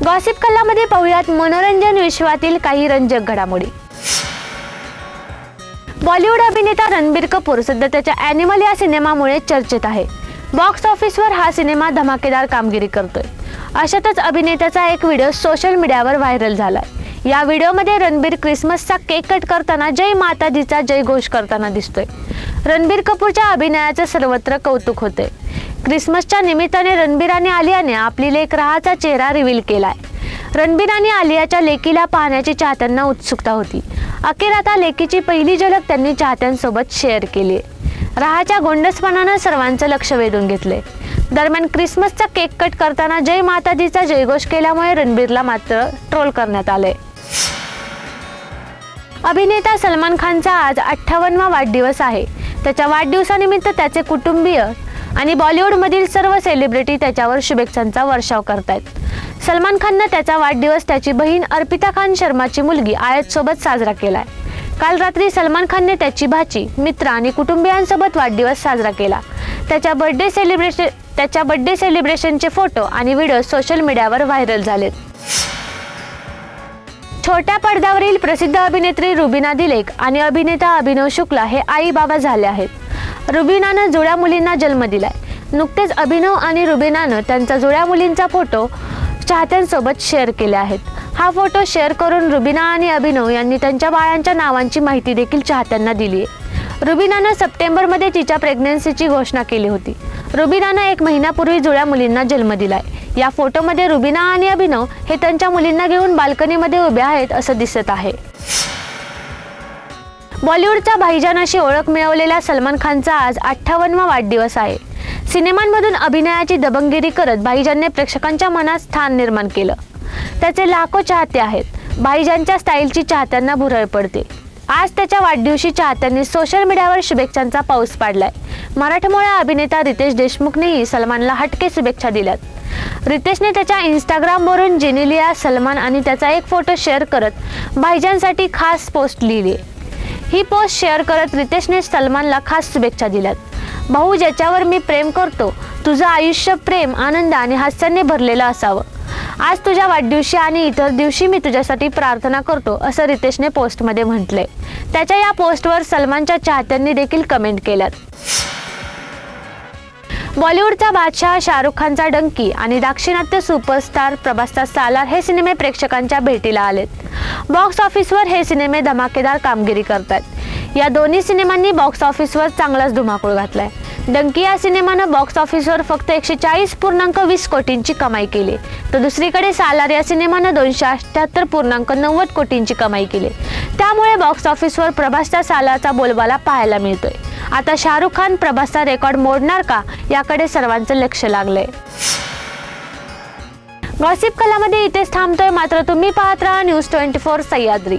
Gossip कल्लामध्ये पाहुयात मनोरंजन विश्वातील काही रंजक घडामोडी. बॉलिवूड अभिनेता रणबीर कपूर सध्या त्याच्या ॲनिमल या सिनेमामुळे चर्चेत आहे. बॉक्स ऑफिसवर हा सिनेमा धमाकेदार कामगिरी करतोय. अशातच अभिनेत्याचा एक व्हिडिओ सोशल मीडियावर व्हायरल झालाय. या व्हिडिओमध्ये रणबीर क्रिसमसचा केक कट करताना जय माताजीचा जय घोष करताना दिसतोय. रणबीर कपूरच्या अभिनयाचं सर्वत्र कौतुक होते क्रिसमसच्या निमित्ताने रणबीर आणि आलियाने आपली लेख रहाचा चेहरा रिव्हील केलाय. रणबीर आणि आलियाच्या लेकीला पाहण्याची चाहत्यांना उत्सुकता होती. अखेर आता लेकीची पहिली झलक त्यांनी चाहत्यांसोबत शेअर केली राहाच्या गोंडसपणानं सर्वांचं लक्ष वेधून घेतले दरम्यान क्रिसमसचा केक कट करताना जय माताजीचा जयघोष केल्यामुळे रणबीरला मात्र ट्रोल करण्यात आले अभिनेता सलमान खानचा आज अठ्ठावन्नवा वाढदिवस आहे. त्याच्या वाढदिवसानिमित्त त्याचे कुटुंबीय आणि बॉलिवूडमधील सर्व सेलिब्रिटी त्याच्यावर शुभेच्छांचा वर्षाव करतायत. सलमान खाननं त्याचा वाढदिवस त्याची बहीण अर्पिता खान शर्माची मुलगी आयतसोबत साजरा केलाय. काल रात्री सलमान खानने त्याची भाची मित्र आणि कुटुंबियांसोबत वाढदिवस साजरा केला. त्याच्या बर्थडे सेलिब्रेशन त्याच्या बर्थडे सेलिब्रेशनचे फोटो आणि व्हिडिओ सोशल मीडियावर व्हायरल झालेत. छोट्या पडद्यावरील प्रसिद्ध अभिनेत्री रुबिना दिलेक आणि अभिनेता अभिनव शुक्ला हे आई बाबा झाले आहेत. रुबिनानं जुळ्या मुलींना जन्म दिलाय. नुकतेच अभिनव आणि रुबिनानं त्यांचा जुळ्या मुलींचा फोटो चाहत्यांसोबत शेअर केले आहेत. हा फोटो शेअर करून रुबिना आणि अभिनव यांनी त्यांच्या बाळांच्या नावांची माहिती देखील चाहत्यांना दिली आहे. रुबिनानं सप्टेंबरमध्ये तिच्या प्रेग्नन्सीची घोषणा केली होती. रुबिनानं एक महिन्यापूर्वी जुळ्या मुलींना जन्म दिलाय. या फोटोमध्ये रुबिना आणि अभिनव हे त्यांच्या मुलींना घेऊन बाल्कनीमध्ये उभे आहेत असं दिसत आहे. बॉलिवूडचा भाईजान अशी ओळख मिळवलेल्या सलमान खानचा आज अठ्ठावन्नवा वाढदिवस आहे. सिनेमांमधून अभिनयाची दबंगगिरी करत भाईजानने प्रेक्षकांच्या मनात स्थान निर्माण केलं. त्याचे लाखो चाहते आहेत. भाईजानच्या स्टाईलची चाहत्यांना भुरळ पडते. आज त्याच्या वाढदिवशी चाहत्यांनी सोशल मीडियावर शुभेच्छांचा पाऊस पाडलाय. मराठमोळा अभिनेता रितेश देशमुखनेही सलमानला हटके शुभेच्छा दिल्यात. रितेशने त्याच्या इंस्टाग्रामवरून जेनेलिया सलमान आणि त्याचा एक फोटो शेअर करत भाईजानसाठी खास पोस्ट लिहिली ही पोस्ट शेअर करत रितेशने सलमानला खास शुभेच्छा दिल्यात. भाऊ ज्याच्यावर मी प्रेम करतो तुझं आयुष्य प्रेम आनंद आणि हास्याने भरलेलं असावं. आज तुझ्या वाढदिवशी आणि इतर दिवशी मी तुझ्यासाठी प्रार्थना करतो असं रितेशने पोस्टमध्ये म्हटलंय. त्याच्या या पोस्टवर सलमानच्या चाहत्यांनी देखील कमेंट केल्यात. बॉलिवूडचा बादशाह शाहरुख खानचा डंकी आणि दाक्षिणात्य सुपरस्टार प्रभासचा सालार हे सिनेमे प्रेक्षकांच्या भेटीला आलेत. बॉक्स ऑफिसवर हे सिनेमे धमाकेदार कामगिरी करतात या दोन्ही सिनेमांनी बॉक्स ऑफिसवर चांगलाच धुमाकूळ घातलाय. डंकी या सिनेमानं बॉक्स ऑफिसवर फक्त एकशे चाळीस पूर्णांक वीस कोटींची कमाई केली. तर दुसरीकडे सालार या सिनेमानं दोनशे अठ्ठ्याहत्तर पूर्णांक नव्वद कोटींची कमाई केली. त्यामुळे बॉक्स ऑफिसवर प्रभासच्या सालाचा बोलबाला पाहायला मिळतोय. आता शाहरुख खान प्रभासचा रेकॉर्ड मोडणार का? याकडे सर्वांचं लक्ष लागलंय. गॉसिप कलामध्ये इथेच थांबतोय मात्र तुम्ही पाहत राहा न्यूज ट्वेंटी फोर सह्याद्री.